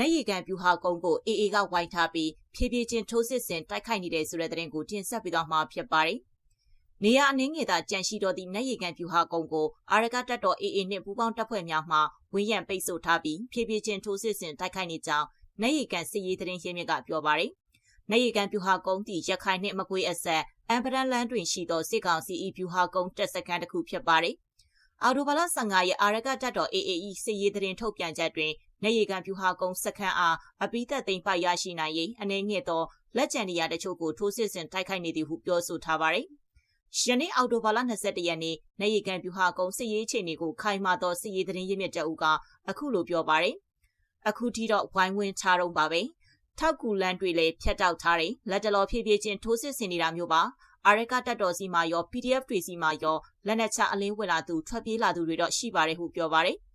နိုင်ရီကန်ပြူဟာကုန်းကို AA ကဝိုင်းထားပြီးဖြည်းဖြည်းချင်းထိုးစစ်ဆင်တိုက်ခိုက်နေတဲ့ဆိုတဲ့သတင်းကိုတင်ဆက်ပေးသွားမှာဖြစ်ပါတယ်။နေရအနှင်းငယ်သာကြန့်ရှိတော်သည့်နိုင်ရီကန်ပြူဟာကုန်းကိုအာရကတပ်တော် AA နှင့်ပူးပေါင်းတပ်ဖွဲ့များမှဝင်းရံပိတ်ဆို့ထားပြီးဖြည်းဖြည်းချင်းထိုးစစ်ဆင်တိုက်ခိုက်နေကြောင်းနိုင်ရီကန်စစ်ရေးသတင်းရင်းမြစ်ကပြောပါတယ်။နိုင်ရီကန်ပြူဟာကုန်းတီရခိုင်နှင့်မကွေးအဆက်အမ်ပရန်လန်တွင်ရှိသောစစ်ကောင်စီ၏ပြူဟာကုန်းတပ်စခန်းတစ်ခုဖြစ်ပါတယ်။အော်တိုဘာလ15ရက်အာရကတပ်တော် AAE စစ်ရေးသတင်းထုတ်ပြန်ချက်တွင် နေရီကန်ပြူဟာကုန်းစခန်းအားအပိသက်သိမ်းပိုက်ရရှိနိုင်ရေးအနေငယ်သောလက်ကျန်နေရာတချို့ကိုထိုးစစ်ဆင်တိုက်ခိုက်နေသည်ဟုပြောဆိုထားပါတယ်။ယနေ့အောက်တိုဘာလ22ရက်နေ့နေရီကန်ပြူဟာကုန်းစစ်ရေးအခြေအနေကိုခိုင်မာသောစစ်ရေးသတင်းရင်းမြစ်တအုပ်ကအခုလိုပြောပါတယ်။အခုထိတော့ဝိုင်းဝန်းချတော့ပါပဲ။ထောက်ကူလန်တွေလည်းဖျက်တောက်ထားတယ်။လက်တလောဖြည်းဖြည်းချင်းထိုးစစ်ဆင်နေတာမျိုးပါ။အာရကတက်တော်စီမှာရော PDF တွေစီမှာရောလက်နက်ချအလင်းဝင်လာသူထွက်ပြေးလာသူတွေတော့ရှိပါတယ်ဟုပြောပါတယ်။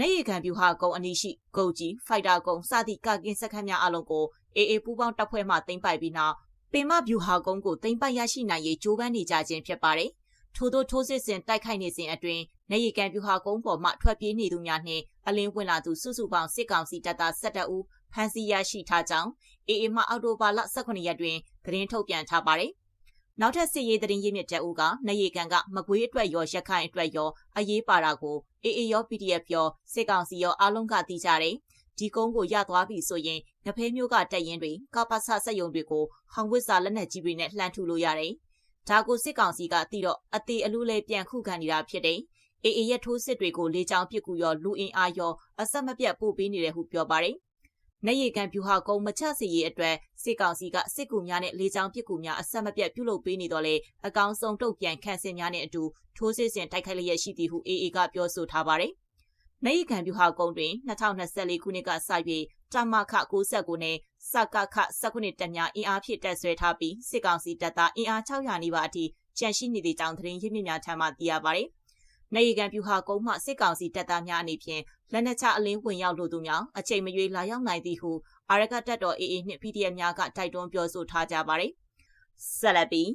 နေရီခံပြူဟာကုန်းအနီးရှိဂုတ်ကြီးဖိုက်တာကုန်းစသည့်ကာကင်းစခန်းများအလုံးကိုအေအေပူးပေါင်းတပ်ဖွဲ့မှတင်ပိုက်ပြီးနောက်ပင်မပြူဟာကုန်းကိုတင်ပိုက်ရရှိနိုင်ရေးကြိုးပမ်းနေကြခြင်းဖြစ်ပါတယ်။ထို့သောထိုးစစ်ဆင်တိုက်ခိုက်နေစဉ်အတွင်းနေရီကန်ပြူဟာကုန်းပေါ်မှထွက်ပြေးနေသူများနှင့်အလင်းဝင်လာသူစုစုပေါင်းစစ်ကောင်စီတပ်သား12ဦးဖမ်းဆီးရရှိထားကြောင်းအေအေမှအော်တိုဘာလ18ရက်တွင်သတင်းထုတ်ပြန်ထားပါတယ်။နောက်ထပ်စစ်ရေးသတင်းရင်းမြစ်တအူးကနရေကန်ကမကွေးအတွက်ရောရခိုင်အတွက်ရောအရေးပါတာကို အေအေရော PDF ရောစစ်ကောင်စီရောအားလုံးကသိကြတယ်ဒီကုန်းကိုရသွားပြီဆိုရင်ငဖဲမျိုးကတက်ရင်တွေကပ္ပဆစက်ယုံတွေကိုဟောင်ဝစ်စာလက်နက်ကြီးတွေနဲ့လှမ်းထူလို့ရတယ်ဒါကိုစစ်ကောင်စီကသိတော့အသေးအလူးလေးပြန်ခုခံနေတာဖြစ်တယ်အေအေရဲ့ထိုးစစ်တွေကိုလေကြောင်းပစ်ကူရောလူအင်အားရောအဆက်မပြတ်ပို့ပေးနေတယ်ဟုပြောပါတယ် နေရီကန်ပြူဟာကုန်းမချစီရေးအတွက်စစ်ကောင်စီကစစ်ကူများနဲ့လေကြောင်းပစ်ကူများအဆက်မပြတ်ပြုလုပ်ပေးနေတော့လေအကောင်းဆုံးတုံ့ပြန်ခန့်စင်များနဲ့အတူထိုးစစ်ဆင်တိုက်ခိုက်လျက်ရှိသည်ဟု AA ကပြောဆိုထားပါတယ်။နေရီကန်ပြူဟာကုန်းတွင်2024ခုနှစ်ကစ၍တမခ69နဲ့စကခ19တက်များအင်အားဖြင့်တက်ဆွဲထားပြီးစစ်ကောင်စီတပ်သားအင်အား600နီးပါးအထိကျန်ရှိနေသည့်ကြောင်းသတင်းရင်းမြစ်များထံမှသိရပါတယ်။နေရီကန်ပြူဟာကုန်းမှစစ်ကောင်စီတပ်သားများအနေဖြင့် လက်နက်ချအလင်းဝင်ရောက်လိုသူများအချိန်မရွေးလာရောက်နိုင်သည်ဟုအာရကတပ်တော် AA နှင့် PDF များကတိုက်တွန်းပြောဆိုထားကြပါတယ်။ဆက်လက်ပြီး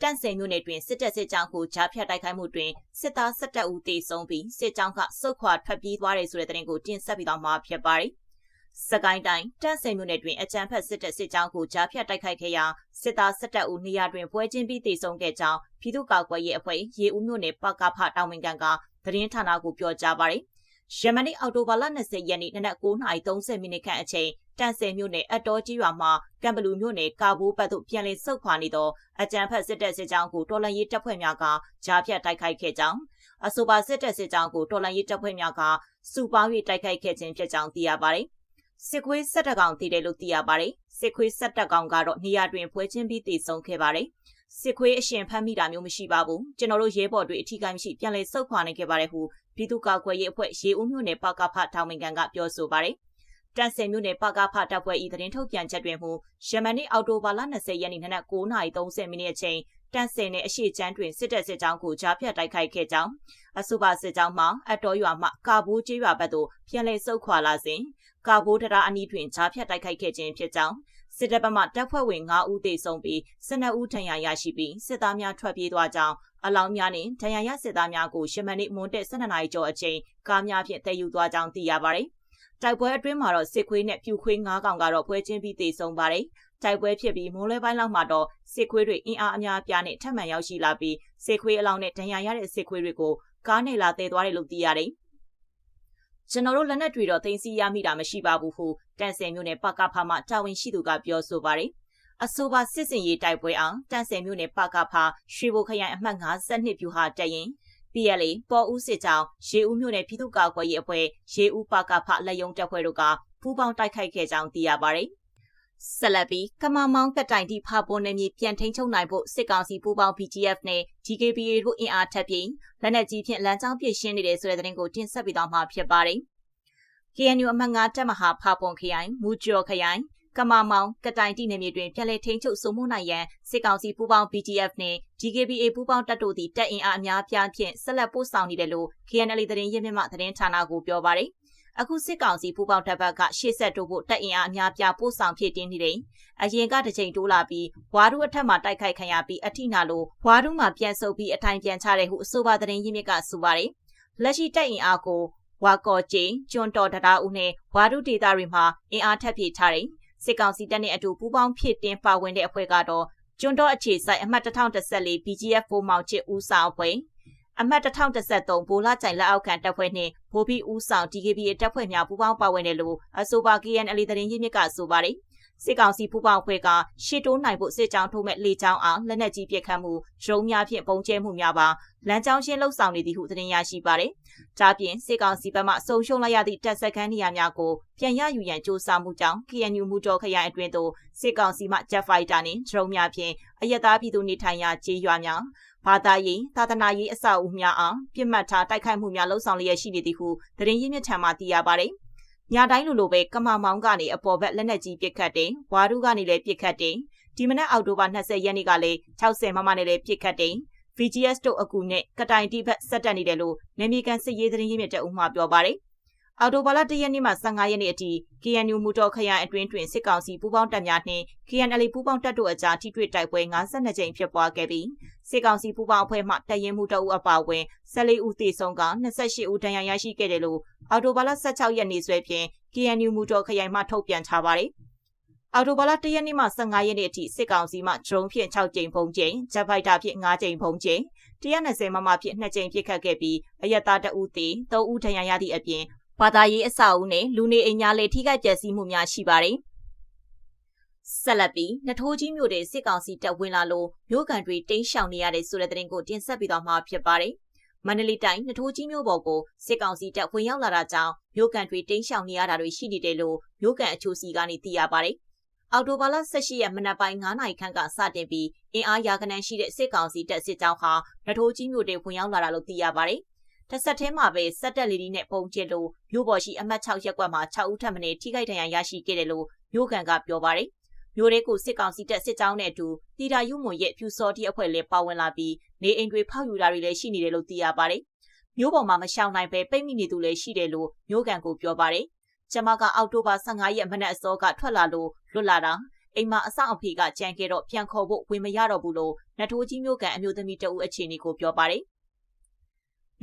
တန့်စိန်မြို့နယ်တွင်စစ်တပ်စစ်ကြောင်းကိုကြားဖြတ်တိုက်ခိုက်မှုတွင်စစ်သား၁၁ဦးသေဆုံးပြီးစစ်ကြောင်းကစုခွာထွက်ပြေးသွားတယ်ဆိုတဲ့သတင်းကိုတင်ဆက်ပြီးတော့မှာဖြစ်ပါတယ်။စကိုင်းတိုင်းတန့်စိန်မြို့နယ်တွင်အကြမ်းဖက်စစ်တပ်စစ်ကြောင်းကိုကြားဖြတ်တိုက်ခိုက်ခဲ့ရာစစ်သား၁၁ဦးနေရာတွင်ပွဲချင်းပြီးတေဆုံးခဲ့ကြောင်းပြည်သူ့ကာကွယ်ရေးအဖွဲ့ရေဦးမြို့နယ်ပကဖတောင်ဝင်ကန်ကသတင်းဌာနကိုပြောကြားပါတယ်။ ယမန်နေ့အောက်တိုဘာလ20ရက်နေ့နနက်9:30မိနစ်ခန့်အချိန်တန့်စင်မြို့နယ်အတော်ကြီးရွာမှာကံဘလူမြို့နယ်ကာဘိုးဘက်သို့ပြန်လည်ဆုတ်ခွာနေသောအကြံဖက်စစ်တပ်စစ်ကြောင်းကိုတော်လန်ရေးတပ်ဖွဲ့များကကြားဖြတ်တိုက်ခိုက်ခဲ့ကြောင်းအဆိုပါစစ်တပ်စစ်ကြောင်းကိုတော်လန်ရေးတပ်ဖွဲ့များကစုပေါင်း၍တိုက်ခိုက်ခဲ့ခြင်းဖြစ်ကြောင်းသိရပါတယ်။စစ်ခွေးဆက်တကောင်တည်တယ်လို့သိရပါတယ်စစ်ခွေးဆက်တကောင်ကတော့နေရာတွင်ပွဲချင်းပြီးတည်ဆုံးခဲ့ပါတယ် စစ်ခွေးအရှင်ဖမ်းမိတာမျိုးမရှိပါဘူးကျွန်တော်တို့ရဲဘော်တွေအထီးကိုင်းမရှိပြန်လည်ဆုတ်ခွာနိုင်ခဲ့ပါတယ်ဟုပြည်သူ့ကာကွယ်ရေးအဖွဲ့ရေဦးမြို့နယ်ပကဖထောင်ဝင်ကန်ကပြောဆိုပါတယ်တန်ဆယ်မြို့နယ်ပကဖတပ်ဖွဲ့ဤသတင်းထုတ်ပြန်ချက်တွင်မူယမန်နေ့အောက်တိုဘာလ20ရက်နေ့နနက်9:30မိနစ်အချိန်တန့်စင်နဲ့အရှိချမ်းတွင်စစ်တပ်စစ်ကြောင်းကိုကြားဖြတ်တိုက်ခိုက်ခဲ့ကြောင်းအဆိုပါစစ်ကြောင်းမှအတော်ရွာမှကာဘိုးကျေးရွာဘက်သို့ပြန်လည်ဆုတ်ခွာလာစဉ်ကာဘိုးတရာအနီးတွင်ကြားဖြတ်တိုက်ခိုက်ခဲ့ခြင်းဖြစ်ကြောင်း စစ်တပ်ဘက်မှတပ်ဖွဲ့ဝင်9ဦးသေဆုံးပြီး12ဦးထဏ်ရာရရှိပြီးစစ်သားများထွက်ပြေးသွားကြောင်းအလောင်းများနှင့်ထဏ်ရာရစစ်သားများကိုရှမန်နေ့မွန်းတက်12နာရီကျော်အချိန်ကားများဖြင့်တည်ယူသွားကြောင်းသိရပါတယ်။တိုက်ပွဲအတွင်းမှာတော့စစ်ခွေးနဲ့ပြူခွေး9ကောင်ကတော့ပွဲချင်းပြီးသေဆုံးပါတယ်။တိုက်ပွဲဖြစ်ပြီးမိုးလွဲပိုင်းလောက်မှာတော့စစ်ခွေးတွေအင်အားအများပြားနဲ့ထပ်မံရောက်ရှိလာပြီးစစ်ခွေးအလောင်းနဲ့ဒဏ်ရာရတဲ့စစ်ခွေးတွေကိုကားနဲ့လာတည်သွားတယ်လို့သိရတယ်။ ကျွန်တော်တို့လက်နက်တွေတော့သိမ်းဆည်းရမိတာမရှိပါဘူးဟုတန်ဆယ်မြို့နယ်ပကဖမှတာဝန်ရှိသူကပြောဆိုပါတယ်။အဆိုပါစစ်စင်ရေးတိုက်ပွဲအောင်တန်ဆယ်မြို့နယ်ပကဖရွှေဘိုခရိုင်အမှတ်52ပြူဟာတက်ရင် PLA ပေါ်ဦးစစ်ကြောင်းရေဦးမြို့နယ်ပြည်သူ့ကာကွယ်ရေးအဖွဲ့ရေဦးပကဖလက်ယုံတပ်ဖွဲ့တို့ကပူးပေါင်းတိုက်ခိုက်ခဲ့ကြောင်းသိရပါတယ်။ ဆက်လက်ပြီးကမမောင်းကတိုင်တိဖာပေါ်နယ်မြေပြန်ထိန်ချုပ်နိုင်ဖို့စစ်ကောင်စီပူးပေါင်း BGF နဲ့ DKBA တို့အင်အားထပ်ပြီးလက်နက်ကြီးဖြင့်လမ်းကြောင်းပြည့်ရှင်းနေတဲ့ဆိုတဲ့သတင်းကိုတင်ဆက်ပေးသွားမှာဖြစ်ပါတယ်။ KNU အမှတ်၅တပ်မဟာဖာပွန်ခရိုင်မူကျော်ခရိုင်ကမာမောင်ကတိုင်တိနယ်မြေတွင်ပြည်လဲထိန်ချုပ်စုံမှုနိုင်ရန်စစ်ကောင်စီပူးပေါင်း BGF နှင့် DKBA ပူးပေါင်းတပ်တို့သည်တပ်အင်အားအများပြားဖြင့်ဆက်လက်ပို့ဆောင်နေတယ်လို့ KNL သတင်းရင်းမြစ်မှသတင်းဌာနကိုပြောပါရယ် အခုစစ်ကောင်စီပူပေါင်းတပ်ဘက်ကရှေ့ဆက်တိုးဖို့တပ်အင်အားအများပြားပို့ဆောင်ဖြစ်တင်းနေတယ်။အရင်ကတစ်ချိန်တိုးလာပြီးဝါဒုအထက်မှာတိုက်ခိုက်ခံရပြီးအထိနာလို့ဝါဒုမှာပြန်ဆုပ်ပြီးအထိုင်ပြန်ချတဲ့ဟုအဆိုပါသတင်းရင်းမြစ်ကဆိုပါတယ်။လက်ရှိတပ်အင်အားကိုဝါကော်ကျင်းကျွန်းတော်တရာဦးနဲ့ဝါဒုဒေသတွေမှာအင်အားထပ်ဖြည့်ထားတယ်စစ်ကောင်စီတပ်နဲ့အတူပူးပေါင်းဖြစ်တင်ပါဝင်တဲ့အဖွဲ့ကတော့ကျွန်းတော်အခြေစိုက်အမှတ်1014 BGF ဖိုးမောင်ချစ်ဦးဆောင်အဖွဲ့ အမှတ်1013ဘိုလာကြိုင်လက်အောက်ခံတပ်ဖွဲ့နှင့်ဗိုလ်ပြီးဦးဆောင် DKBA တပ်ဖွဲ့များပူးပေါင်းပါဝင်တယ်လို့အဆိုပါ KNL သတင်းရင်းမြစ်ကဆိုပါတယ် စစ်ကောင်စီပူပေါင်းဖွဲ့ကရှစ်တိုးနိုင်ဖို့စစ်ကြောင်းထိုးမဲ့လေကြောင်းအောင်လက်နက်ကြီးပစ်ခတ်မှုရုံးများဖြင့်ပုံကျဲမှုများပါလမ်းကြောင်းရှင်းလှုပ်ဆောင်နေသည်ဟုသတင်းရရှိပါတယ်။ဒါပြင်စစ်ကောင်စီဘက်မှဆုံရှုံလိုက်ရသည့်တပ်စခန်းနေရာများကိုပြန်ရယူရန်စ조사မှုကြောင့် KNU မူတော်ခရိုင်အတွင်းသို့စစ်ကောင်စီမှ Jet Fighter နှင့် drone များဖြင့်အယက်သားပြည်သူနေထိုင်ရာခြေရွာများဘာသာရေးသာသနာရေးအဆောက်အဦများအားပြစ်မှတ်ထားတိုက်ခိုက်မှုများလှုံ့ဆော်လျက်ရှိနေသည်ဟုသတင်းရင်းမြစ်ထံမှသိရပါတယ်။ ညတိုင်းလိုလိုပဲကမာမောင်းကနေအပေါ်ဘက်လက်နက်ကြီးပစ်ခတ်တယ်ဝါဒုကနေလည်းပစ်ခတ်တယ်ဒီမနက်အောက်တိုဘာ20ရက်နေ့ကလည်း60မမနဲ့လည်းပစ်ခတ်တယ် VGS တို့အကူနဲ့ကတိုင်တီဘက်ဆက်တက်နေတယ်လို့နေမီကန်စစ်ရေးသတင်းရင်းမြစ်တအုပ်မှပြောပါတယ် အော်တိုဘာလ၁ရက်နေ့မှ15ရက်နေ့အထိ KNU မူတော်ခရိုင်အတွင်းတွင်စစ်ကောင်စီပူးပေါင်းတပ်များနှင့် KNL ပူးပေါင်းတပ်တို့အကြားထိတွေ့တိုက်ပွဲ52ကြိမ်ဖြစ်ပွားခဲ့ပြီးစစ်ကောင်စီပူးပေါင်းအဖွဲ့မှတပ်ရင်းမှုတအုပ်အပါအဝင်14ဦးသေဆုံးက28ဦးဒဏ်ရာရရှိခဲ့တယ်လို့အော်တိုဘာလ16ရက်နေ့စွဲဖြင့် KNU မူတော်ခရိုင်မှထုတ်ပြန်ထားပါတယ်။အော်တိုဘာလ1ရက်နေ့မှ15ရက်နေ့အထိစစ်ကောင်စီမှ drone ဖြင့်6ကြိမ်ဖုံးကြိမ် jet fighter ဖြင့်5ကြိမ်ဖုံးကြိမ်120မမဖြင့်2ကြိမ်ပစ်ခတ်ခဲ့ပြီးအယက်သားတအုပ်သေ3ဦးဒဏ်ရာရသည့်အပြင် ဘာသာရေးအဆောက်အဦနဲ့လူနေအိမ်များလည်းထိခိုက်ပျက်စီးမှုများရှိပါတယ်။ဆက်လက်ပြီးနထိုးကြီးမြို့တဲ့စစ်ကောင်စီတပ်ဝင်လာလို့မြို့ကန်တွေတင်းရှောင်နေရတဲ့ဆိုတဲ့သတင်းကိုတင်ဆက်ပြီးတော့မှာဖြစ်ပါတယ်။မန္တလေးတိုင်းနထိုးကြီးမြို့ပေါ်ကိုစစ်ကောင်စီတပ်ဝင်ရောက်လာတာကြောင့်မြို့ကန်တွေတင်းရှောင်နေရတာတွေရှိနေတယ်လို့မြို့ကန်အချို့စီကနေသိရပါတယ်။အော်တိုဘာလ18ရက်မနက်ပိုင်း9နာရီခန့်ကစတင်ပြီးအင်အားရာခဏန်းရှိတဲ့စစ်ကောင်စီတပ်စစ်ကြောင်းဟာနထိုးကြီးမြို့တွေဝင်ရောက်လာတာလို့သိရပါတယ်။ တစ်ဆက်တည်းမှာပဲစက်တက်လီဒီနဲ့ပုံကျစ်လို့မြို့ပေါ်ရှိအမှတ်6ရပ်ကွက်မှာ6ဦးထပ်မံထိခိုက်ဒဏ်ရာရရှိခဲ့တယ်လို့မြို့ကန်ကပြောပါတယ်။မြို့ရဲကိုစစ်ကောင်စီတပ်စစ်ကြောင်းနဲ့အတူတီတာယူမွန်ရဲ့ဖြူစော်တီအဖွဲ့လည်းပါဝင်လာပြီးနေအိမ်တွေဖောက်ယူတာတွေလည်းရှိနေတယ်လို့သိရပါတယ်။မြို့ပေါ်မှာမရှောင်နိုင်ပဲပိတ်မိနေသူလည်းရှိတယ်လို့မြို့ကန်ကိုပြောပါတယ်။ကျမကအောက်တိုဘာ15ရက်မနက်အစောကထွက်လာလို့လွတ်လာတာအိမ်မှာအဆောင်အဖေကကြံခဲ့တော့ပြန်ခေါ်ဖို့ဝင်မရတော့ဘူးလို့နထိုးကြီးမြို့ကန်အမျိုးသမီးတဦးအခြေအနေကိုပြောပါတယ်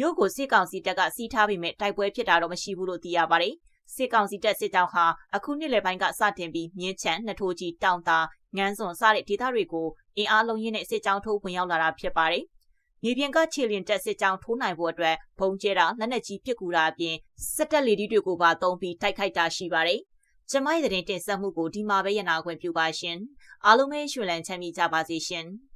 မြို့ကိုစစ်ကောင်စီတပ်ကစီးထားပြီးမဲ့တိုက်ပွဲဖြစ်တာတော့မရှိဘူးလို့သိရပါတယ်။စစ်ကောင်စီတပ်စစ်ကြောင်းဟာအခုနှစ်လယ်ပိုင်းကစတင်ပြီးမြင်းချံနှထိုးကြီးတောင်သာငန်းစွန်စတဲ့ဒေသတွေကိုအင်အားလုံးရင်းနဲ့စစ်ကြောင်းထိုးဝင်ရောက်လာတာဖြစ်ပါတယ်။မြေပြင်ကခြေလျင်တက်စစ်ကြောင်းထိုးနိုင်ဖို့အတွက်ဘုံကျဲတာလက်နက်ကြီးပစ်ကူတာအပြင်စက်တက်လေဒီတွေကိုပါသုံးပြီးတိုက်ခိုက်တာရှိပါတယ်။ကျမရဲ့တဲ့တင်ဆက်မှုကိုဒီမှာပဲရနာခွင့်ပြုပါရှင်။အားလုံးပဲရှင်လန်းချမ်းမြေကြပါစေရှင်။